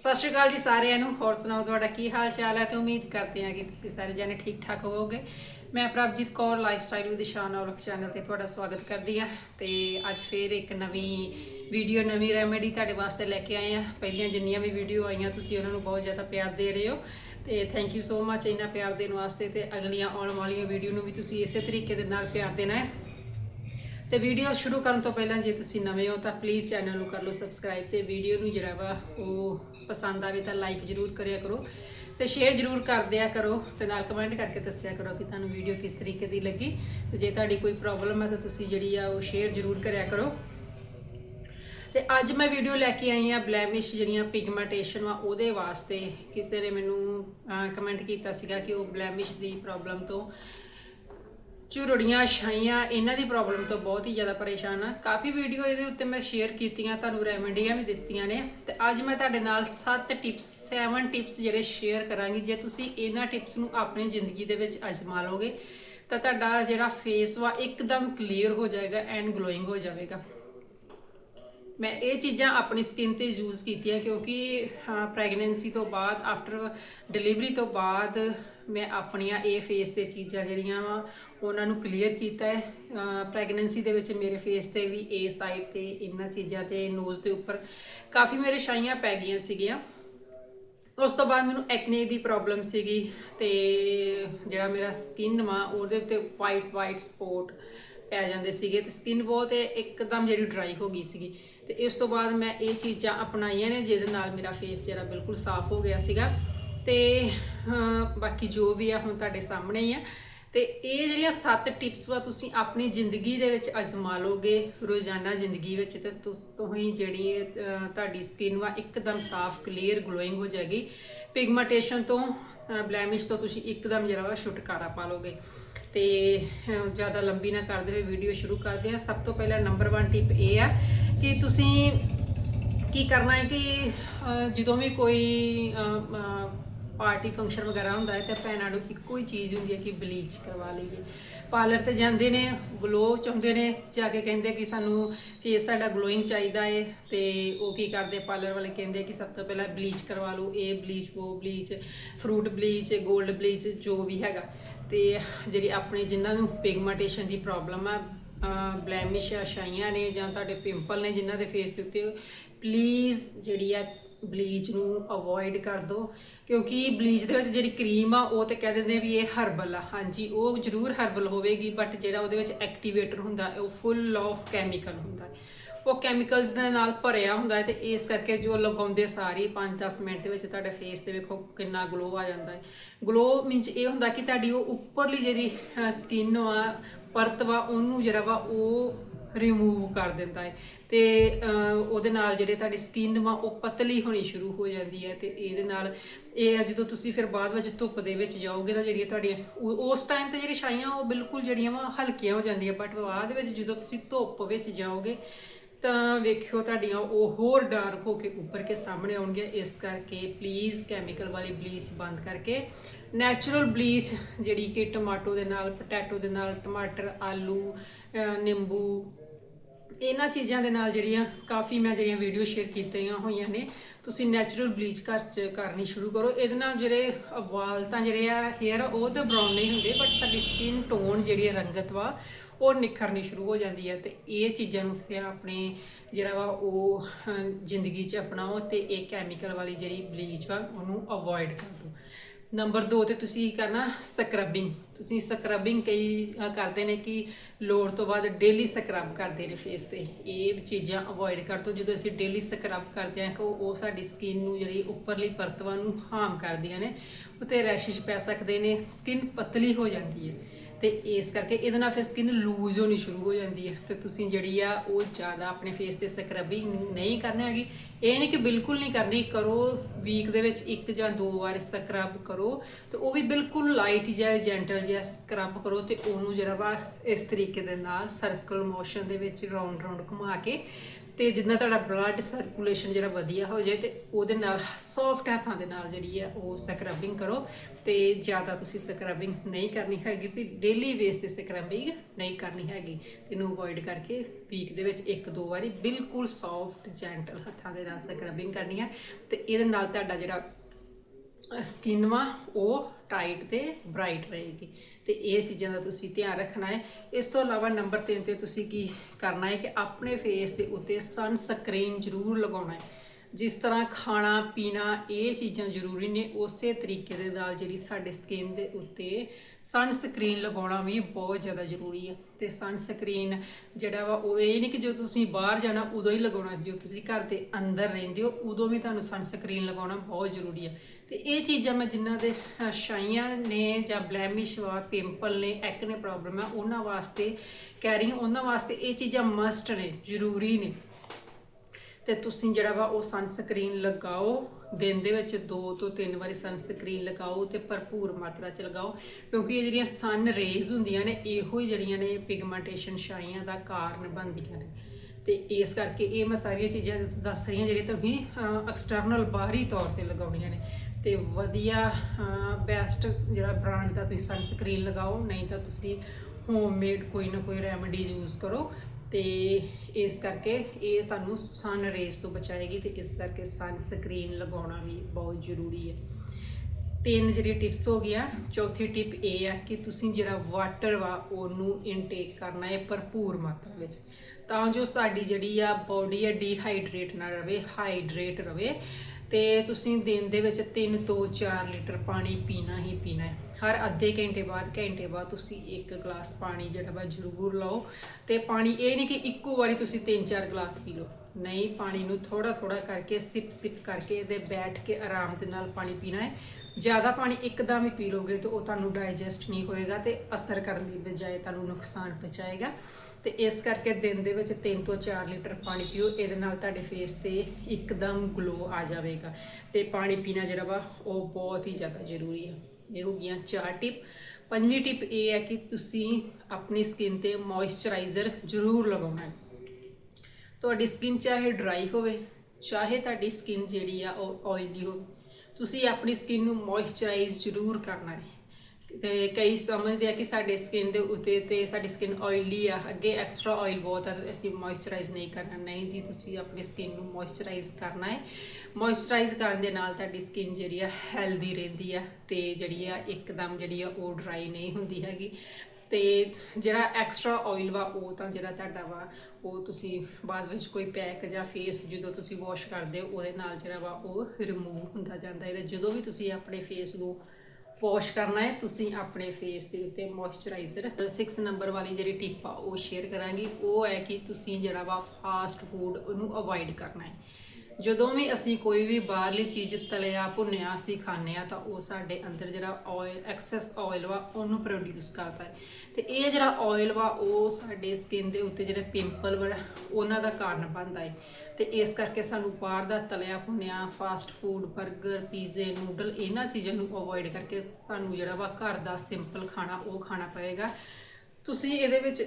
ਸਤਿ ਸ਼੍ਰੀ ਅਕਾਲ ਜੀ ਸਾਰਿਆਂ ਨੂੰ। ਹੋਰ ਸੁਣਾਓ, ਤੁਹਾਡਾ ਕੀ ਹਾਲ ਚਾਲ ਹੈ? ਤੇ ਉਮੀਦ ਕਰਦੇ ਹਾਂ ਕਿ ਤੁਸੀਂ ਸਾਰੇ ਜਣੇ ਠੀਕ ਠਾਕ ਹੋਵੋਗੇ। ਮੈਂ Prabhjit Kaur lifestyle with Shaan Aulakh channel ਤੇ ਤੁਹਾਡਾ ਸਵਾਗਤ ਕਰਦੀ ਹਾਂ। ਤੇ ਅੱਜ ਫੇਰ ਇੱਕ ਨਵੀਂ ਵੀਡੀਓ ਨਵੀਂ ਰੈਮੇਡੀ ਤੁਹਾਡੇ ਵਾਸਤੇ ਲੈ ਕੇ ਆਏ ਹਾਂ। ਪਹਿਲੀਆਂ ਜਿੰਨੀਆਂ ਵੀ ਵੀਡੀਓ ਆਈਆਂ, ਤੁਸੀਂ ਉਹਨਾਂ ਨੂੰ ਬਹੁਤ ਜ਼ਿਆਦਾ ਪਿਆਰ ਦੇ ਰਹੇ ਹੋ। ਤੇ ਥੈਂਕ ਯੂ ਸੋ ਮੱਚ ਇੰਨਾ ਪਿਆਰ ਦੇਣ ਵਾਸਤੇ। ਤੇ ਅਗਲੀਆਂ ਆਉਣ ਵਾਲੀਆਂ ਵੀਡੀਓ ਨੂੰ ਵੀ ਤੁਸੀਂ ਇਸੇ ਤਰੀਕੇ ਦੇ ਨਾਲ ਪਿਆਰ ਦੇਣਾ ਹੈ। ਤੇ ਵੀਡੀਓ ਸ਼ੁਰੂ ਕਰਨ ਤੋਂ ਪਹਿਲਾਂ ਜੇ ਤੁਸੀਂ ਨਵੇਂ ਹੋ ਤਾਂ ਪਲੀਜ਼ ਚੈਨਲ ਨੂੰ ਕਰ ਲਓ ਸਬਸਕ੍ਰਾਈਬ ਤੇ ਵੀਡੀਓ ਨੂੰ ਜਿਹੜਾ ਵਾ ਉਹ ਪਸੰਦ ਆਵੇ ਤਾਂ ਲਾਈਕ ਜ਼ਰੂਰ ਕਰਿਆ ਕਰੋ ਤੇ ਸ਼ੇਅਰ ਜ਼ਰੂਰ ਕਰ ਦਿਆ ਕਰੋ ਤੇ ਨਾਲ ਕਮੈਂਟ ਕਰਕੇ ਦੱਸਿਆ ਕਰੋ ਕਿ ਤੁਹਾਨੂੰ ਵੀਡੀਓ ਕਿਸ ਤਰੀਕੇ ਦੀ ਲੱਗੀ। ਤੇ ਜੇ ਤੁਹਾਡੀ ਕੋਈ ਪ੍ਰੋਬਲਮ ਹੈ ਤਾਂ ਤੁਸੀਂ ਜਿਹੜੀ ਆ ਉਹ ਸ਼ੇਅਰ ਜ਼ਰੂਰ ਕਰਿਆ ਕਰੋ। ਤੇ ਅੱਜ ਮੈਂ ਵੀਡੀਓ ਲੈ ਕੇ ਆਈ ਆ ਬਲੈਮਿਸ਼ ਜਿਹੜੀਆਂ ਪਿਗਮੈਂਟੇਸ਼ਨ ਵਾ ਉਹਦੇ ਵਾਸਤੇ। ਕਿਸੇ ਨੇ ਮੈਨੂੰ ਕਮੈਂਟ ਕੀਤਾ ਸੀਗਾ ਕਿ ਉਹ ਬਲੈਮਿਸ਼ ਦੀ ਪ੍ਰੋਬਲਮ ਤੋਂ ਝੁਰੜੀਆਂ, ਛਾਈਆਂ, ਇਹਨਾਂ ਦੀ ਪ੍ਰੋਬਲਮ ਤੋਂ ਬਹੁਤ ਹੀ ਜ਼ਿਆਦਾ ਪਰੇਸ਼ਾਨ ਆ ਕਾਫੀ ਵੀਡੀਓ ਇਹਦੇ ਉੱਤੇ ਮੈਂ ਸ਼ੇਅਰ ਕੀਤੀਆਂ, ਤੁਹਾਨੂੰ ਰੈਮੇਡੀਆਂ ਵੀ ਦਿੱਤੀਆਂ ਨੇ। ਤੇ ਅੱਜ ਮੈਂ ਤੁਹਾਡੇ ਨਾਲ 7 ਟਿਪਸ 7 ਟਿਪਸ ਜਿਹੜੇ ਸ਼ੇਅਰ ਕਰਾਂਗੀ, ਜੇ ਤੁਸੀਂ ਇਹਨਾਂ ਟਿਪਸ ਨੂੰ ਆਪਣੀ ਜ਼ਿੰਦਗੀ ਦੇ ਵਿੱਚ ਅਜ਼ਮਾ ਲਓਗੇ, ਤਾਂ ਤੁਹਾਡਾ ਜਿਹੜਾ ਫੇਸ ਵਾ ਇੱਕਦਮ ਕਲੀਅਰ ਹੋ ਜਾਏਗਾ ਐਂਡ ਗਲੋਇੰਗ ਹੋ ਜਾਵੇਗਾ। ਮੈਂ ਇਹ ਚੀਜ਼ਾਂ ਆਪਣੀ ਸਕਿਨ ਤੇ ਯੂਜ਼ ਕੀਤੀਆਂ ਕਿਉਂਕਿ ਪ੍ਰੈਗਨੈਂਸੀ ਤੋਂ ਬਾਅਦ ਆਫਟਰ ਡਿਲੀਵਰੀ ਤੋਂ ਬਾਅਦ ਮੈਂ ਆਪਣੀਆਂ ਇਹ ਫੇਸ ਤੇ ਚੀਜ਼ਾਂ ਜਿਹੜੀਆਂ ਵਾ, ਉਹਨਾਂ ਨੂੰ ਕਲੀਅਰ ਕੀਤਾ ਹੈ। ਪ੍ਰੈਗਨੈਂਸੀ ਦੇ ਵਿੱਚ ਮੇਰੇ ਫੇਸ ਤੇ ਵੀ ਇਹ ਸਾਈਡ ਤੇ ਇਹਨਾਂ ਚੀਜ਼ਾਂ ਤੇ ਨੋਜ਼ ਦੇ ਉੱਪਰ ਕਾਫੀ ਮੇਰੇ ਛਾਈਆਂ ਪੈ ਗਈਆਂ ਸੀਗੀਆਂ। ਉਸ ਤੋਂ ਬਾਅਦ ਮੈਨੂੰ ਐਕਨੇ ਦੀ ਪ੍ਰੋਬਲਮ ਸੀਗੀ ਤੇ ਜਿਹੜਾ ਮੇਰਾ ਸਕਿਨ ਵਾ, ਉਹਦੇ ਉੱਤੇ ਵਾਈਟ ਵਾਈਟ ਸਪੋਟ ਪੈ ਜਾਂਦੇ ਸੀਗੇ ਤੇ ਸਕਿਨ ਬਹੁਤ ਇੱਕਦਮ ਜਿਹੜੀ ਡਰਾਈ ਹੋ ਗਈ ਸੀਗੀ। ਤੇ ਇਸ ਤੋਂ ਬਾਅਦ ਮੈਂ ਇਹ ਚੀਜ਼ਾਂ ਅਪਣਾਈਆਂ ਨੇ, ਜਿਹਦੇ ਨਾਲ ਮੇਰਾ ਫੇਸ ਜਿਹੜਾ ਬਿਲਕੁਲ ਸਾਫ਼ ਹੋ ਗਿਆ ਸੀਗਾ। ਤੇ ਬਾਕੀ ਜੋ ਵੀ ਆ ਹੁਣ ਤੁਹਾਡੇ ਸਾਹਮਣੇ ਹੀ ਆ। ਤੇ ਇਹ ਜਿਹੜੀਆਂ ਸੱਤ ਟਿਪਸ ਵਾ ਤੁਸੀਂ ਆਪਣੀ ਜ਼ਿੰਦਗੀ ਦੇ ਵਿੱਚ ਅਜ਼ਮਾ ਲੋਗੇ ਰੋਜ਼ਾਨਾ ਜ਼ਿੰਦਗੀ ਵਿੱਚ, ਤੇ ਤੁਸੀਂ ਜਿਹੜੀ ਤੁਹਾਡੀ ਸਕਿਨ ਵਾ ਇੱਕਦਮ ਸਾਫ਼ ਕਲੀਅਰ ਗਲੋਇੰਗ ਹੋ ਜਾਏਗੀ। ਪਿਗਮੈਂਟੇਸ਼ਨ ਤੋਂ ਬਲੈਮਿਸ਼ ਤੋਂ ਤੁਸੀਂ ਇੱਕਦਮ ਜਿਹੜਾ ਵਾ ਛੁਟਕਾਰਾ ਪਾ ਲੋਗੇ ਤੇ ਜ਼ਿਆਦਾ ਲੰਬੀ ਨਾ ਕਰਦੇ ਹੋਏ ਵੀਡੀਓ ਸ਼ੁਰੂ ਕਰਦੇ ਹਾਂ ਸਭ ਤੋਂ ਪਹਿਲਾਂ ਨੰਬਰ 1 ਟਿਪ ਇਹ ਆ ਕਿ ਤੁਸੀਂ ਕੀ ਕਰਨਾ ਹੈ ਕਿ ਜਦੋਂ ਵੀ ਕੋਈ ਪਾਰਟੀ ਫੰਕਸ਼ਨ ਵਗੈਰਾ ਹੁੰਦਾ ਹੈ ਤਾਂ ਭੈਣਾਂ ਨੂੰ ਇੱਕੋ ਹੀ ਚੀਜ਼ ਹੁੰਦੀ ਹੈ ਕਿ ਬਲੀਚ ਕਰਵਾ ਲਈਏ। ਪਾਰਲਰ ਤੇ ਜਾਂਦੇ ਨੇ ਗਲੋ ਚਾਹੁੰਦੇ ਨੇ, ਜਾ ਕੇ ਕਹਿੰਦੇ ਕਿ ਸਾਨੂੰ ਫੇਸ ਸਾਡਾ ਗਲੋਇੰਗ ਚਾਹੀਦਾ ਏ ਤੇ ਉਹ ਕੀ ਕਰਦੇ, ਪਾਰਲਰ ਵਾਲੇ ਕਹਿੰਦੇ ਕਿ ਸਭ ਤੋਂ ਪਹਿਲਾਂ ਬਲੀਚ ਕਰਵਾ ਲਓ, ਇਹ ਬਲੀਚ, ਉਹ ਬਲੀਚ, ਫਰੂਟ ਬਲੀਚ 골ਡ ਬਲੀਚ, ਜੋ ਵੀ ਹੈਗਾ। ਤੇ ਜਿਹੜੀ ਆਪਣੇ ਜਿਨ੍ਹਾਂ ਨੂੰ ਪਿਗਮੈਂਟੇਸ਼ਨ ਦੀ ਪ੍ਰੋਬਲਮ ਆ ਬਲੈਮਿਸ਼ ਆ ਛਾਈਆਂ ਨੇ ਜਾਂ ਤੁਹਾਡੇ ਪਿੰਪਲ ਨੇ ਜਿਨ੍ਹਾਂ ਦੇ ਫੇਸ ਦੇ ਉੱਤੇ ਪਲੀਜ਼ ਜਿਹੜੀ ਆ ਬਲੀਚ ਨੂੰ ਅਵੋਇਡ ਕਰ ਦਿਓ। ਕਿਉਂਕਿ ਬਲੀਚ ਦੇ ਵਿੱਚ ਜਿਹੜੀ ਕਰੀਮ ਆ, ਉਹ ਤੇ ਕਹਿ ਦਿੰਦੇ ਵੀ ਇਹ ਹਰਬਲ ਆ। ਹਾਂਜੀ, ਉਹ ਜ਼ਰੂਰ ਹਰਬਲ ਹੋਵੇਗੀ ਬਟ ਜਿਹੜਾ ਉਹਦੇ ਵਿੱਚ ਐਕਟੀਵੇਟਰ ਹੁੰਦਾ, ਉਹ ਫੁੱਲ ਆਫ ਕੈਮੀਕਲ ਹੁੰਦਾ। ਹੈ ਉਹ ਕੈਮੀਕਲਸ ਦੇ ਨਾਲ ਭਰਿਆ ਹੁੰਦਾ ਹੈ ਤੇ ਇਸ ਕਰਕੇ ਜੋ ਲਗਾਉਂਦੇ ਸਾਰੀ 5-10 ਮਿੰਟ ਦੇ ਵਿੱਚ ਤੁਹਾਡੇ ਫੇਸ ਤੇ ਵੇਖੋ ਕਿੰਨਾ ਗਲੋ ਆ ਜਾਂਦਾ ਹੈ। ਗਲੋ ਮੀਨਸ ਇਹ ਹੁੰਦਾ ਕਿ ਤੁਹਾਡੀ ਉਹ ਉੱਪਰਲੀ ਜਿਹੜੀ ਸਕਿਨ ਆ ਪਰਤ ਵਾ, ਉਹਨੂੰ ਜਿਹੜਾ ਵਾ, ਉਹ ਰਿਮੂਵ ਕਰ ਦਿੰਦਾ ਹੈ। ਤੇ ਉਹਦੇ ਨਾਲ ਜਿਹੜੇ ਤੁਹਾਡੀ ਸਕਿਨ ਵਾ, ਉਹ ਪਤਲੀ ਹੋਣੀ ਸ਼ੁਰੂ ਹੋ ਜਾਂਦੀ ਹੈ ਤੇ ਇਹਦੇ ਨਾਲ ਇਹ ਜਦੋਂ ਤੁਸੀਂ ਫਿਰ ਬਾਅਦ ਵਿੱਚ ਧੁੱਪ ਦੇ ਵਿੱਚ ਜਾਓਗੇ ਤਾਂ ਜਿਹੜੀਆਂ ਤੁਹਾਡੀਆਂ ਉਸ ਟਾਈਮ ਤੇ ਜਿਹੜੀ ਛਾਈਆਂ, ਉਹ ਬਿਲਕੁਲ ਜਿਹੜੀਆਂ ਵਾ, ਹਲਕੀਆਂ ਹੋ ਜਾਂਦੀਆਂ। ਬਟ ਬਾਅਦ ਵਿੱਚ ਜਦੋਂ ਤੁਸੀਂ ਧੁੱਪ ਵਿੱਚ ਜਾਓਗੇ, ਤਾਂ ਵੇਖਿਓ ਤੁਹਾਡੀਆਂ ਉਹ ਹੋਰ ਡਾਰਕ ਹੋ ਕੇ ਉੱਪਰ ਕੇ ਸਾਹਮਣੇ ਆਉਣਗੀਆਂ। ਇਸ ਕਰਕੇ ਪਲੀਜ਼ ਕੈਮੀਕਲ ਵਾਲੀ ਬਲੀਚ ਬੰਦ ਕਰਕੇ ਨੈਚੁਰਲ ਬਲੀਚ, ਜਿਹੜੀ ਕਿ ਟਮਾਟੋ ਦੇ ਨਾਲ, ਪੋਟੈਟੋ ਦੇ ਨਾਲ, ਟਮਾਟਰ, ਆਲੂ ਨਿੰਬੂ, ਇਹਨਾਂ ਚੀਜ਼ਾਂ ਦੇ ਨਾਲ ਜਿਹੜੀਆਂ ਕਾਫੀ ਮੈਂ ਜਿਹੜੀਆਂ ਵੀਡੀਓ ਸ਼ੇਅਰ ਕੀਤੀਆਂ ਹੋਈਆਂ ਨੇ, ਤੁਸੀਂ ਨੈਚੁਰਲ ਬਲੀਚ ਘਰ ਚ ਕਰਨੀ ਸ਼ੁਰੂ ਕਰੋ। ਇਹਦੇ ਨਾਲ ਜਿਹੜੇ ਵਾਲ ਤਾਂ ਜਿਹੜੇ ਆ ਹੇਅਰ ਉਹ ਤਾਂ ਬਰਾਊਨ ਨਹੀਂ ਹੁੰਦੇ ਬਟ ਤੁਹਾਡੀ ਸਕਿਨ ਟੋਨ ਜਿਹੜੀ ਰੰਗਤ ਵਾ, ਉਹ ਨਿਖਰਨੀ ਸ਼ੁਰੂ ਹੋ ਜਾਂਦੀ ਹੈ ਤੇ ਇਹ ਚੀਜ਼ਾਂ ਨੂੰ ਫਿਰ ਆਪਣੇ ਜਿਹੜਾ ਵਾ, ਉਹ ਜ਼ਿੰਦਗੀ 'ਚ ਅਪਣਾਓ ਤੇ ਇਹ ਕੈਮੀਕਲ ਵਾਲੀ ਜਿਹੜੀ ਬਲੀਚ ਵਾ, ਉਹਨੂੰ ਅਵੋਇਡ ਕਰ ਦਿਓ। ਨੰਬਰ 2 ਤੇ ਤੁਸੀਂ ਕਰਨਾ? ਸਕਰਬਿੰਗ ਤੁਸੀਂ ਸਕਰਬਿੰਗ ਕਈ ਕਰਦੇ ਨੇ ਕਿ ਲੋੜ ਤੋਂ ਬਾਅਦ ਡੇਲੀ ਸਕਰਬ ਕਰਦੇ ਨੇ ਫੇਸ ਤੇ। ਇਹ ਚੀਜ਼ਾਂ ਅਵੋਇਡ ਕਰ ਦਿਓ ਜਦੋਂ ਅਸੀਂ ਡੇਲੀ ਸਕਰਬ ਕਰਦੇ ਹਾਂ ਕਿ ਉਹ ਸਾਡੀ ਸਕਿਨ ਨੂੰ ਜਿਹੜੀ ਉੱਪਰਲੀ ਪਰਤਵਾਂ ਨੂੰ ਹਾਰਮ ਕਰਦੀਆਂ ਨੇ। ਉਤੇ ਰੈਸ਼ਿਸ਼ ਪੈ ਸਕਦੇ ਨੇ। ਸਕਿਨ ਪਤਲੀ ਹੋ ਜਾਂਦੀ ਹੈ। ਤੇ ਇਸ ਕਰਕੇ ਇਹਦੇ ਨਾਲ ਫਿਰ ਸਕਿਨ ਲੂਜ਼ ਹੋਣੀ ਸ਼ੁਰੂ ਹੋ ਜਾਂਦੀ ਹੈ। ਤੇ ਤੁਸੀਂ ਜਿਹੜੀ ਆ, ਉਹ ਜ਼ਿਆਦਾ ਆਪਣੇ ਫੇਸ ਤੇ ਸਕਰਬਿੰਗ ਨਹੀਂ ਕਰਨੀ ਹੈਗੀ। ਇਹ ਨਹੀਂ ਕਿ ਬਿਲਕੁਲ ਨਹੀਂ ਕਰਨੀ, ਕਰੋ ਵੀਕ ਦੇ ਵਿੱਚ ਇੱਕ ਜਾਂ ਦੋ ਵਾਰ ਸਕਰਬ ਕਰੋ ਤੇ ਉਹ ਵੀ ਬਿਲਕੁਲ ਲਾਈਟ ਜਿਹਾ ਜੈਂਟਲ ਜਿਹਾ ਸਕਰਬ ਕਰੋ ਤੇ ਉਹਨੂੰ ਜਿਹੜਾ ਵਾ ਇਸ ਤਰੀਕੇ ਦੇ ਨਾਲ ਸਰਕਲ ਮੋਸ਼ਨ ਦੇ ਵਿੱਚ ਰਾਉਂਡ ਰਾਉਂਡ ਘੁਮਾ ਕੇ ਤੇ ਜਿੰਨਾ ਤੁਹਾਡਾ ਬਲੱਡ ਸਰਕੂਲੇਸ਼ਨ ਜਿਹੜਾ ਵਧੀਆ ਹੋ ਜਾਏ ਤੇ ਉਹਦੇ ਨਾਲ ਸੌਫਟ ਹੱਥਾਂ ਦੇ ਨਾਲ ਜਿਹੜੀ ਆ ਉਹ ਸਕਰਬਿੰਗ ਕਰੋ ਤੇ ਜ਼ਿਆਦਾ ਤੁਸੀਂ ਸਕਰਬਿੰਗ ਨਹੀਂ ਕਰਨੀ ਹੈਗੀ ਵੀ ਡੇਲੀ ਬੇਸ ਤੇ ਸਕਰਬਿੰਗ ਨਹੀਂ ਕਰਨੀ ਹੈਗੀ, ਇਹਨੂੰ ਅਵੋਇਡ ਕਰਕੇ ਵੀਕ ਦੇ ਵਿੱਚ ਇੱਕ ਦੋ ਵਾਰੀ ਬਿਲਕੁਲ ਸੌਫਟ ਜੈਂਟਲ ਹੱਥਾਂ ਦੇ ਨਾਲ ਸਕਰਬਿੰਗ ਕਰਨੀ ਹੈ ਤੇ ਇਹਦੇ ਨਾਲ ਤੁਹਾਡਾ ਜਿਹੜਾ ਸਕਿਨ ਵਾ, ਉਹ ਟਾਈਟ ਤੇ ਬ੍ਰਾਈਟ ਰਹੇਗੀ। ਤੇ ਇਹ ਚੀਜ਼ਾਂ ਦਾ ਤੁਸੀਂ ਧਿਆਨ ਰੱਖਣਾ ਹੈ। ਇਸ ਤੋਂ ਇਲਾਵਾ ਨੰਬਰ 3 ਤੇ ਤੁਸੀਂ ਕੀ ਕਰਨਾ ਹੈ ਕਿ ਆਪਣੇ ਫੇਸ ਦੇ ਉੱਤੇ ਸਨ ਸਕਰੀਨ ਜ਼ਰੂਰ ਲਗਾਉਣਾ ਹੈ। ਜਿਸ ਤਰ੍ਹਾਂ ਖਾਣਾ ਪੀਣਾ ਇਹ ਚੀਜ਼ਾਂ ਜ਼ਰੂਰੀ ਨੇ ਉਸੇ ਤਰੀਕੇ ਦੇ ਨਾਲ ਜਿਹੜੀ ਸਾਡੇ ਸਕਿਨ ਦੇ ਉੱਤੇ ਸਨ ਸਕਰੀਨ ਲਗਾਉਣਾ ਵੀ ਬਹੁਤ ਜ਼ਿਆਦਾ ਜ਼ਰੂਰੀ ਹੈ ਤੇ ਸਨ ਸਕਰੀਨ ਜਿਹੜਾ ਵਾ ਉਹ ਇਹ ਨਹੀਂ ਕਿ ਜੋ ਤੁਸੀਂ ਬਾਹਰ ਜਾਣਾ ਉਦੋਂ ਹੀ ਲਗਾਉਣਾ ਜੋ ਤੁਸੀਂ ਘਰ ਦੇ ਅੰਦਰ ਰਹਿੰਦੇ ਹੋ ਉਦੋਂ ਵੀ ਤੁਹਾਨੂੰ ਸਨ ਸਕਰੀਨ ਲਗਾਉਣਾ ਬਹੁਤ ਜ਼ਰੂਰੀ ਹੈ ਤੇ ਇਹ ਚੀਜ਼ਾਂ ਮੈਂ ਜਿਨ੍ਹਾਂ ਦੇ ਅ, ਛਾਈਆਂ ਨੇ ਜਾਂ ਬਲੈਮਿਸ਼ ਵਾ ਪਿੰਪਲ ਨੇ ਐਕਨੇ ਪ੍ਰੋਬਲਮ ਹੈ ਉਹਨਾਂ ਵਾਸਤੇ ਕਹਿ ਰਹੀ ਹਾਂ ਉਹਨਾਂ ਵਾਸਤੇ ਇਹ ਚੀਜ਼ਾਂ ਮਸਟ ਨੇ ਜ਼ਰੂਰੀ ਨੇ। ਤੇ ਤੁਸੀਂ ਜਿਹੜਾ ਵਾ ਉਹ ਸਨਸਕ੍ਰੀਨ ਲਗਾਓ। ਦਿਨ ਦੇ ਵਿੱਚ ਦੋ ਤੋਂ ਤਿੰਨ ਵਾਰੀ ਸਨਸਕ੍ਰੀਨ ਲਗਾਓ ਤੇ ਭਰਪੂਰ ਮਾਤਰਾ ਚ ਲਗਾਓ। ਕਿਉਂਕਿ ਇਹ ਜਿਹੜੀਆਂ ਸਨ ਰੇਜ਼ ਹੁੰਦੀਆਂ ਨੇ, ਇਹੋ ਹੀ ਜਿਹੜੀਆਂ ਨੇ ਪਿਗਮੈਂਟੇਸ਼ਨ ਛਾਈਆਂ ਦਾ ਕਾਰਨ ਬਣਦੀਆਂ ਨੇ। ਤੇ ਇਸ ਕਰਕੇ ਇਹ ਮੈਂ ਸਾਰੀਆਂ ਚੀਜ਼ਾਂ ਦੱਸ ਰਹੀ ਹਾਂ ਜਿਹੜੀਆਂ ਤੁਸੀਂ ਐਕਸਟਰਨਲ ਬਾਹਰੀ ਤੌਰ ਤੇ ਲਗਾਉਣੀਆਂ ਨੇ। ਤੇ ਵਧੀਆ ਬੈਸਟ ਜਿਹੜਾ ਬ੍ਰਾਂਡ ਦਾ ਤੁਸੀਂ ਸਨਸਕ੍ਰੀਨ ਲਗਾਓ, ਨਹੀਂ ਤਾਂ ਤੁਸੀਂ ਹੋਮਮੇਡ ਕੋਈ ਨਾ ਕੋਈ ਰੈਮਡੀ ਯੂਜ਼ ਕਰੋ। ਤੇ ਇਸ ਕਰਕੇ ਇਹ ਤੁਹਾਨੂੰ ਸਨ ਰੇਸ ਤੋਂ ਬਚਾਏਗੀ ਤੇ ਇਸ ਕਰਕੇ ਸਨਸਕਰੀਨ ਲਗਾਉਣਾ ਵੀ ਬਹੁਤ ਜ਼ਰੂਰੀ ਹੈ। ਤਿੰਨ ਜਿਹੜੀ ਟਿਪਸ ਹੋ ਗਿਆ ਚੌਥੀ ਟਿਪ ਇਹ ਆ ਕਿ ਤੁਸੀਂ ਜਿਹੜਾ ਵਾਟਰ ਵਾ ਉਹਨੂੰ ਇਨਟੇਕ ਕਰਨਾ ਹੈ ਭਰਪੂਰ ਮਾਤਰਾ ਵਿੱਚ। ਤਾਂ ਜੋ ਤੁਹਾਡੀ ਜਿਹੜੀ ਆ ਬਾਡੀ ਆ ਡੀਹਾਈਡਰੇਟ ਨਾ ਰਵੇ ਹਾਈਡਰੇਟ ਰਵੇ। ਤੇ ਤੁਸੀਂ ਦਿਨ ਦੇ ਵਿੱਚ 3 ਤੋਂ 4 ਲੀਟਰ ਪਾਣੀ ਪੀਣਾ ਹੀ ਪੀਣਾ ਹੈ। ਹਰ ਅੱਧੇ ਘੰਟੇ ਬਾਅਦ ਘੰਟੇ ਬਾਅਦ ਤੁਸੀਂ ਇੱਕ ਗਲਾਸ ਪਾਣੀ ਜਿਹੜਾ ਵਾ ਜ਼ਰੂਰ ਲਓ ਤੇ ਪਾਣੀ ਇਹ ਨਹੀਂ ਕਿ ਇੱਕੋ ਵਾਰੀ ਤੁਸੀਂ 3-4 ਗਲਾਸ ਪੀ ਲਓ। ਨਹੀਂ, ਪਾਣੀ ਨੂੰ ਥੋੜਾ ਥੋੜਾ ਕਰਕੇ ਸਿਪ ਸਿਪ ਕਰਕੇ ਇਹਦੇ ਬੈਠ ਕੇ ਆਰਾਮ ਦੇ ਨਾਲ ਪਾਣੀ ਪੀਣਾ ਹੈ। ਜ਼ਿਆਦਾ ਪਾਣੀ ਇੱਕਦਮ ਹੀ ਪੀ ਲੋਗੇ ਤਾਂ ਉਹ ਤੁਹਾਨੂੰ ਡਾਈਜੈਸਟ ਨਹੀਂ ਹੋਏਗਾ ਤੇ ਅਸਰ ਕਰਨ ਦੀ ਬਜਾਏ ਤੁਹਾਨੂੰ ਨੁਕਸਾਨ ਪਹੁੰਚਾਏਗਾ। ਤੇ ਇਸ ਕਰਕੇ ਦਿਨ ਦੇ ਵਿੱਚ 3 ਤੋਂ 4 ਲੀਟਰ ਪਾਣੀ ਪੀਓ, ਇਹਦੇ ਨਾਲ ਤੁਹਾਡੇ ਫੇਸ ਤੇ ਇੱਕਦਮ ਗਲੋ ਆ ਜਾਵੇਗਾ। ਤੇ ਪਾਣੀ ਪੀਣਾ ਜਿਹੜਾ ਵਾ, ਉਹ ਬਹੁਤ ਹੀ ਜ਼ਿਆਦਾ ਜ਼ਰੂਰੀ ਹੈ ਇਹ ਹੋ ਗਈਆਂ ਚਾਰ ਟਿਪ। ਪੰਜਵੀਂ ਟਿਪ ਇਹ ਹੈ ਕਿ ਤੁਸੀਂ ਆਪਣੀ ਸਕਿਨ ਤੇ ਮੋਇਸਚਰਾਈਜ਼ਰ ਜ਼ਰੂਰ ਲਗਾਉਣਾ ਹੈ। ਤੁਹਾਡੀ ਸਕਿਨ ਚਾਹੇ ਡਰਾਈ ਹੋਵੇ, ਚਾਹੇ ਤੁਹਾਡੀ ਸਕਿਨ ਜਿਹੜੀ ਆ ਉਹ ਆਇਲੀ ਹੋਵੇ ਤੁਸੀਂ ਆਪਣੀ ਸਕਿਨ ਨੂੰ ਮੋਇਸਚਰਾਈਜ਼ ਜ਼ਰੂਰ ਕਰਨਾ ਹੈ। ਤੇ ਕਈ ਸਮਝਦੇ ਆ ਕਿ ਸਾਡੇ ਸਕਿਨ ਦੇ ਉੱਤੇ ਤੇ ਸਾਡੀ ਸਕਿਨ ਆਇਲੀ ਆ। ਅੱਗੇ ਐਕਸਟਰਾ ਆਇਲ ਬਹੁਤ ਆ, ਅਸੀਂ ਮੋਇਸਚਰਾਈਜ਼ ਨਹੀਂ ਕਰਨਾ। ਨਹੀਂ ਜੀ, ਤੁਸੀਂ ਆਪਣੀ ਸਕਿਨ ਨੂੰ ਮੋਇਸਚਰਾਈਜ਼ ਕਰਨਾ ਹੈ। ਮੋਇਸਚਰਾਈਜ਼ ਕਰਨ ਦੇ ਨਾਲ ਤੁਹਾਡੀ ਸਕਿਨ ਜਿਹੜੀ ਆ ਹੈਲਦੀ ਰਹਿੰਦੀ ਆ ਤੇ ਜਿਹੜੀ ਆ ਇੱਕਦਮ ਜਿਹੜੀ ਆ ਉਹ ਡਰਾਈ ਨਹੀਂ ਹੁੰਦੀ ਹੈਗੀ। ਤੇ ਜਿਹੜਾ ਐਕਸਟਰਾ ਆਇਲ ਵਾ, ਉਹ ਤਾਂ ਜਿਹੜਾ ਤੁਹਾਡਾ ਵਾ ਉਹ ਤੁਸੀਂ ਬਾਅਦ ਵਿੱਚ ਕੋਈ ਪੈਕ ਜਾਂ ਫੇਸ ਜਦੋਂ ਤੁਸੀਂ ਵਾਸ਼ ਕਰਦੇ ਹੋ, ਉਹਦੇ ਨਾਲ ਜਿਹੜਾ ਵਾ ਉਹ ਰਿਮੂਵ ਹੁੰਦਾ ਜਾਂਦਾ। ਹੈ ਤੇ ਜਦੋਂ ਵੀ ਤੁਸੀਂ ਆਪਣੇ ਫੇਸ ਨੂੰ ਵਾਸ਼ ਕਰਨਾ ਹੈ, ਤੁਸੀਂ ਆਪਣੇ ਫੇਸ ਦੇ ਉੱਤੇ ਮੋਇਸਚਰਾਈਜ਼ਰ 6 ਨੰਬਰ ਵਾਲੀ ਜਿਹੜੀ ਟਿਪ ਆ, ਉਹ ਸ਼ੇਅਰ ਕਰਾਂਗੀ। ਉਹ ਹੈ ਕਿ ਤੁਸੀਂ ਜਿਹੜਾ ਵਾ ਫਾਸਟ ਫੂਡ ਉਹਨੂੰ ਅਵੋਇਡ ਕਰਨਾ ਹੈ। ਜਦੋਂ ਵੀ ਅਸੀਂ ਕੋਈ ਵੀ ਬਾਹਰਲੀ ਚੀਜ਼ ਤਲਿਆ, ਭੁੰਨਿਆ, ਅਸੀਂ ਖਾਂਦੇ ਆ ਤਾਂ ਉਹ ਸਾਡੇ ਅੰਦਰ ਜਿਹੜਾ ਆਇਲ ਐਕਸੈਸ ਆਇਲ ਵਾ, ਉਹਨੂੰ ਪ੍ਰੋਡਿਊਸ ਕਰਦਾ ਹੈ। ਤੇ ਇਹ ਜਿਹੜਾ ਆਇਲ ਵਾ, ਉਹ ਸਾਡੇ ਸਕਿਨ ਦੇ ਉੱਤੇ ਜਿਹੜੇ ਪਿੰਪਲ ਵਾ, ਉਹਨਾਂ ਦਾ ਕਾਰਨ ਬਣਦਾ ਹੈ। ਤੇ ਇਸ ਕਰਕੇ ਸਾਨੂੰ ਬਾਹਰ ਦਾ ਤਲਿਆ, ਭੁੰਨਿਆ ਫਾਸਟ ਫੂਡ 버ਗਰ ਪੀਜ਼ੇ ਨੂਡਲ ਇਹਨਾਂ ਚੀਜ਼ਾਂ ਨੂੰ ਅਵੋਇਡ ਕਰਕੇ ਤੁਹਾਨੂੰ ਜਿਹੜਾ ਵਾ ਘਰ ਦਾ ਸਿੰਪਲ ਖਾਣਾ, ਉਹ ਖਾਣਾ ਪਵੇਗਾ ਤੁਸੀਂ ਇਹਦੇ ਵਿੱਚ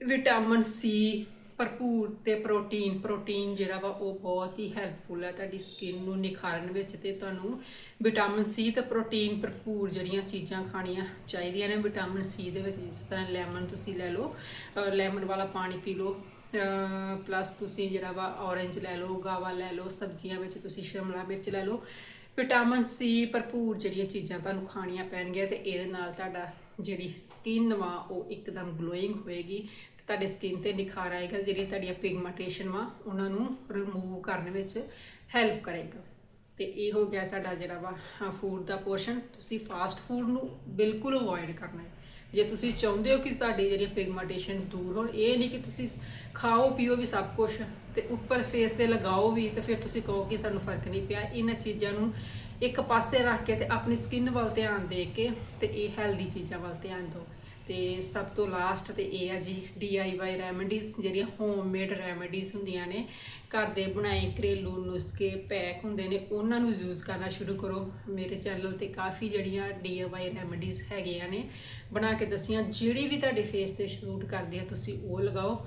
ਵਿਟਾਮਿਨ ਸੀ ਭਰਪੂਰ ਤੇ ਪ੍ਰੋਟੀਨ ਪ੍ਰੋਟੀਨ ਜਿਹੜਾ ਵਾ ਉਹ ਬਹੁਤ ਹੀ ਹੈਲਪਫੁਲ ਹੈ ਤੁਹਾਡੀ ਸਕਿਨ ਨੂੰ ਨਿਖਾਰਨ ਵਿੱਚ ਤੇ ਤੁਹਾਨੂੰ ਵਿਟਾਮਿਨ ਸੀ ਤੇ ਪ੍ਰੋਟੀਨ ਭਰਪੂਰ ਜਿਹੜੀਆਂ ਚੀਜ਼ਾਂ ਖਾਣੀਆਂ ਚਾਹੀਦੀਆਂ ਨੇ। ਵਿਟਾਮਿਨ ਸੀ ਦੇ ਵਿੱਚ ਜਿਸ ਤਰ੍ਹਾਂ ਲੈਮਨ ਤੁਸੀਂ ਲੈ ਲਓ ਲੈਮਨ ਵਾਲਾ ਪਾਣੀ ਪੀ ਲਓ ਪਲੱਸ ਤੁਸੀਂ ਜਿਹੜਾ ਵਾ ਔਰੇਂਜ ਲੈ ਲਓ, ਗਾਵਾ ਲੈ ਲਓ, ਸਬਜ਼ੀਆਂ ਵਿੱਚ ਤੁਸੀਂ ਸ਼ਿਮਲਾ ਮਿਰਚ ਲੈ ਲਓ। ਵਿਟਾਮਿਨ ਸੀ ਭਰਪੂਰ ਜਿਹੜੀਆਂ ਚੀਜ਼ਾਂ ਤੁਹਾਨੂੰ ਖਾਣੀਆਂ ਪੈਣਗੀਆਂ ਤੇ ਇਹਦੇ ਨਾਲ ਤੁਹਾਡਾ ਜਿਹੜੀ ਸਕਿਨ ਵਾ ਉਹ ਇੱਕਦਮ ਗਲੋਇੰਗ ਹੋਏਗੀ। ਤੁਹਾਡੇ ਸਕਿਨ ਤੇ ਨਿਖਾਰ ਆਏਗਾ ਜਿਹੜੀ ਤੁਹਾਡੀਆਂ ਪਿਗਮੈਂਟੇਸ਼ਨ ਵਾ, ਉਹਨਾਂ ਨੂੰ ਰਿਮੂਵ ਕਰਨ ਵਿੱਚ ਹੈਲਪ ਕਰੇਗਾ। ਤੇ ਇਹ ਹੋ ਗਿਆ ਤੁਹਾਡਾ ਜਿਹੜਾ ਵਾ ਫੂਡ ਦਾ ਪੋਰਸ਼ਨ ਤੁਸੀਂ ਫਾਸਟ ਫੂਡ ਨੂੰ ਬਿਲਕੁਲ ਅਵੋਇਡ ਕਰਨਾ ਹੈ। ਜੇ ਤੁਸੀਂ ਚਾਹੁੰਦੇ ਹੋ ਕਿ ਤੁਹਾਡੀ ਜਿਹੜੀ ਪਿਗਮੈਂਟੇਸ਼ਨ ਦੂਰ ਹੋਣ, ਇਹ ਨਹੀਂ ਕਿ ਤੁਸੀਂ ਖਾਓ, ਪੀਓ ਵੀ ਸਭ ਕੁਝ ਤੇ ਉੱਪਰ ਫੇਸ ਤੇ ਲਗਾਓ ਵੀ, ਤੇ ਫਿਰ ਤੁਸੀਂ ਕਹੋ ਕਿ ਸਾਨੂੰ ਫ਼ਰਕ ਨਹੀਂ ਪਿਆ। ਇਹਨਾਂ ਚੀਜ਼ਾਂ ਨੂੰ ਇੱਕ ਪਾਸੇ ਰੱਖ ਕੇ ਤੇ ਆਪਣੀ ਸਕਿਨ ਵੱਲ ਧਿਆਨ ਦੇ ਕੇ ਤੇ ਇਹ ਹੈਲਦੀ ਚੀਜ਼ਾਂ ਵੱਲ ਧਿਆਨ ਦਿਓ। ਤੇ ਸਭ ਤੋਂ ਲਾਸਟ ਤੇ ਇਹ ਆ ਜੀ DIY ਰੈਮੇਡੀਜ਼ ਜਿਹੜੀਆਂ ਹੋਮਮੇਡ ਰੈਮੇਡੀਜ਼ ਹੁੰਦੀਆਂ ਨੇ, ਘਰ ਦੇ ਬਣਾਏ ਘਰੇਲੂ ਨੁਸਖੇ, ਪੈਕ ਹੁੰਦੇ ਨੇ, ਉਹਨਾਂ ਨੂੰ ਯੂਜ਼ ਕਰਨਾ ਸ਼ੁਰੂ ਕਰੋ। ਮੇਰੇ ਚੈਨਲ ਤੇ ਕਾਫੀ ਜਿਹੜੀਆਂ DIY ਰੈਮੇਡੀਜ਼ ਹੈਗੀਆਂ ਨੇ, ਬਣਾ ਕੇ ਦਸੀਆਂ, ਜਿਹੜੀ ਵੀ ਤੁਹਾਡੇ ਫੇਸ ਤੇ ਸ਼ੂਟ ਕਰਦੀ ਹੈ ਤੁਸੀਂ ਉਹ ਲਗਾਓ।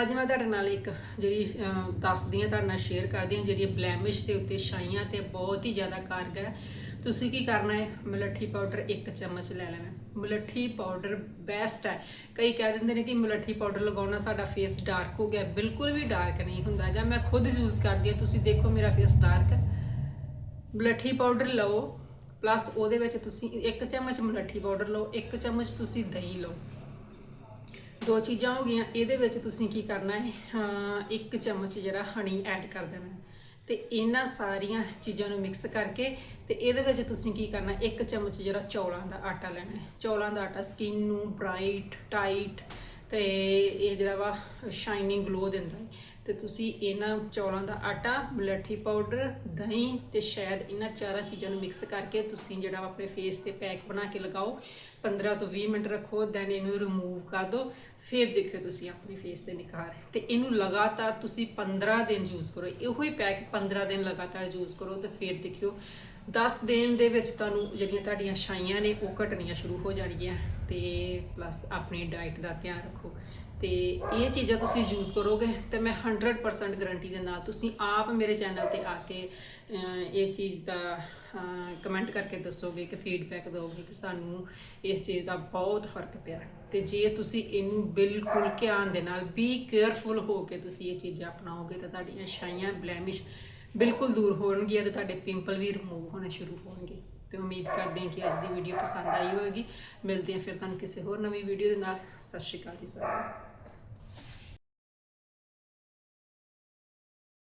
ਅੱਜ ਮੈਂ ਤੁਹਾਡੇ ਨਾਲ ਇੱਕ ਜਿਹੜੀ ਦੱਸਦੀ ਹਾਂ ਤੁਹਾਡੇ ਨਾਲ ਸ਼ੇਅਰ ਕਰਦੀ ਹਾਂ ਜਿਹੜੀ ਬਲੈਮਿਸ਼ ਦੇ ਉੱਤੇ ਛਾਈਆਂ ਤੇ ਬਹੁਤ ਹੀ ਜ਼ਿਆਦਾ ਕਾਰਗਰ ਹੈ। ਤੁਸੀਂ ਕੀ ਕਰਨਾ ਹੈ? ਮਲੱਠੀ ਪਾਊਡਰ ਇੱਕ ਚਮਚ ਲੈ ਲੈਣਾ ਮਲੱਠੀ ਪਾਊਡਰ ਬੈਸਟ ਹੈ। ਕਈ ਕਹਿ ਦਿੰਦੇ ਨੇ ਕਿ ਮਲੱਠੀ ਪਾਊਡਰ ਲਗਾਉਣਾ ਸਾਡਾ ਫੇਸ ਡਾਰਕ ਹੋ ਗਿਆ। ਬਿਲਕੁਲ ਵੀ ਡਾਰਕ ਨਹੀਂ ਹੁੰਦਾ ਹੈਗਾ। ਮੈਂ ਖੁਦ ਯੂਜ਼ ਕਰਦੀ ਹਾਂ। ਤੁਸੀਂ ਦੇਖੋ ਮੇਰਾ ਫੇਸ ਡਾਰਕ ਹੈ। ਮਲੱਠੀ ਪਾਊਡਰ ਲਓ। ਪਲੱਸ ਉਹਦੇ ਵਿੱਚ ਤੁਸੀਂ ਇੱਕ ਚਮਚ ਮਲੱਠੀ ਪਾਊਡਰ ਲਓ। ਇੱਕ ਚਮਚ ਤੁਸੀਂ ਦਹੀਂ ਲਓ। ਦੋ ਚੀਜ਼ਾਂ ਹੋ ਗਈਆਂ। ਇਹਦੇ ਵਿੱਚ ਤੁਸੀਂ ਕੀ ਕਰਨਾ ਹੈ? ਹਾਂ, ਇੱਕ ਚਮਚ ਜਿਹੜਾ ਹਣੀ ਐਡ ਕਰ ਦੇਣਾ ਹੈ। ਤੇ ਇਹਨਾਂ ਸਾਰੀਆਂ ਚੀਜ਼ਾਂ ਨੂੰ ਮਿਕਸ ਕਰਕੇ ਤੇ ਇਹਦੇ ਵਿੱਚ ਤੁਸੀਂ ਕੀ ਕਰਨਾ, ਇੱਕ ਚਮਚ ਜਿਹੜਾ ਚੌਲਾਂ ਦਾ ਆਟਾ ਲੈਣਾ ਹੈ। ਚੌਲਾਂ ਦਾ ਆਟਾ ਸਕਿਨ ਨੂੰ ਬ੍ਰਾਈਟ ਟਾਈਟ ਤੇ ਇਹ ਜਿਹੜਾ ਵਾ ਸ਼ਾਈਨਿੰਗ ਗਲੋ ਦਿੰਦਾ ਹੈ। ਤੇ ਤੁਸੀਂ ਇਹਨਾਂ ਚੌਲਾਂ ਦਾ ਆਟਾ, ਮਲੱਠੀ ਪਾਊਡਰ, ਦਹੀਂ ਤੇ ਸ਼ਾਇਦ ਇਹਨਾਂ ਚਾਰਾਂ ਚੀਜ਼ਾਂ ਨੂੰ ਮਿਕਸ ਕਰਕੇ ਤੁਸੀਂ ਜਿਹੜਾ ਵਾ ਆਪਣੇ ਫੇਸ ਤੇ ਪੈਕ ਬਣਾ ਕੇ ਲਗਾਓ। 15 ਤੋਂ 20 ਮਿੰਟ ਰੱਖੋ ਦੈਨ ਇਹਨੂੰ ਰਿਮੂਵ ਕਰ ਦਿਓ ਫਿਰ ਦੇਖਿਓ ਤੁਸੀਂ ਆਪਣੇ ਫੇਸ ਤੇ ਨਿਖਾਰ ਤੇ ਇਹਨੂੰ ਲਗਾਤਾਰ ਤੁਸੀਂ 15 ਦਿਨ ਯੂਜ਼ ਕਰੋ। ਇਹੋ ਹੀ ਪੈਕ 15 ਦਿਨ ਲਗਾਤਾਰ ਯੂਜ਼ ਕਰੋ ਤੇ ਫਿਰ ਦੇਖਿਓ। 10 ਦਿਨ ਦੇ ਵਿੱਚ ਤੁਹਾਨੂੰ ਜਿਹੜੀਆਂ ਤੁਹਾਡੀਆਂ ਛਾਈਆਂ ਨੇ ਉਹ ਘਟਣੀਆਂ ਸ਼ੁਰੂ ਹੋ ਜਾਣਗੀਆਂ। ਤੇ ਪਲੱਸ ਆਪਣੀ ਡਾਈਟ ਦਾ ਧਿਆਨ ਰੱਖੋ। ਤੇ ਇਹ ਚੀਜ਼ਾਂ ਤੁਸੀਂ ਯੂਜ਼ ਕਰੋਗੇ, ਤੇ ਮੈਂ 100% ਗਾਰੰਟੀ ਦੇ ਨਾਲ ਤੁਸੀਂ ਆਪ ਮੇਰੇ ਚੈਨਲ ਤੇ ਆ ਕੇ ਇਹ ਚੀਜ਼ ਦਾ ਕਮੈਂਟ ਕਰਕੇ ਦੱਸੋਗੇ ਕਿ ਫੀਡਬੈਕ ਦਿਓਗੇ ਕਿ ਸਾਨੂੰ ਇਸ ਚੀਜ਼ ਦਾ ਬਹੁਤ ਫ਼ਰਕ ਪਿਆ। ਤੇ ਜੇ ਤੁਸੀਂ ਇਹਨੂੰ ਬਿਲਕੁਲ ਧਿਆਨ ਦੇ ਨਾਲ ਬੀ ਕੇਅਰਫੁਲ ਹੋ ਕੇ ਤੁਸੀਂ ਇਹ ਚੀਜ਼ਾਂ ਅਪਣਾਓਗੇ, ਤਾਂ ਤੁਹਾਡੀਆਂ ਛਾਈਆਂ ਬਲੈਮਿਸ਼ ਬਿਲਕੁਲ ਦੂਰ ਹੋਣਗੀਆਂ ਤੇ ਤੁਹਾਡੇ ਪਿੰਪਲ ਵੀ ਰਿਮੂਵ ਹੋਣੇ ਸ਼ੁਰੂ ਹੋਣਗੇ। ਤੇ ਉਮੀਦ ਕਰਦੇ ਹਾਂ ਕਿ ਅੱਜ ਦੀ ਵੀਡੀਓ ਪਸੰਦ ਆਈ ਹੋਵੇਗੀ। ਮਿਲਦੇ ਹਾਂ ਫਿਰ ਤੁਹਾਨੂੰ ਕਿਸੇ ਹੋਰ ਨਵੀਂ ਵੀਡੀਓ ਦੇ ਨਾਲ। ਸਤਿ ਸ਼੍ਰੀ ਅਕਾਲ ਜੀ ਸਾਰਿਆਂ ਨੂੰ।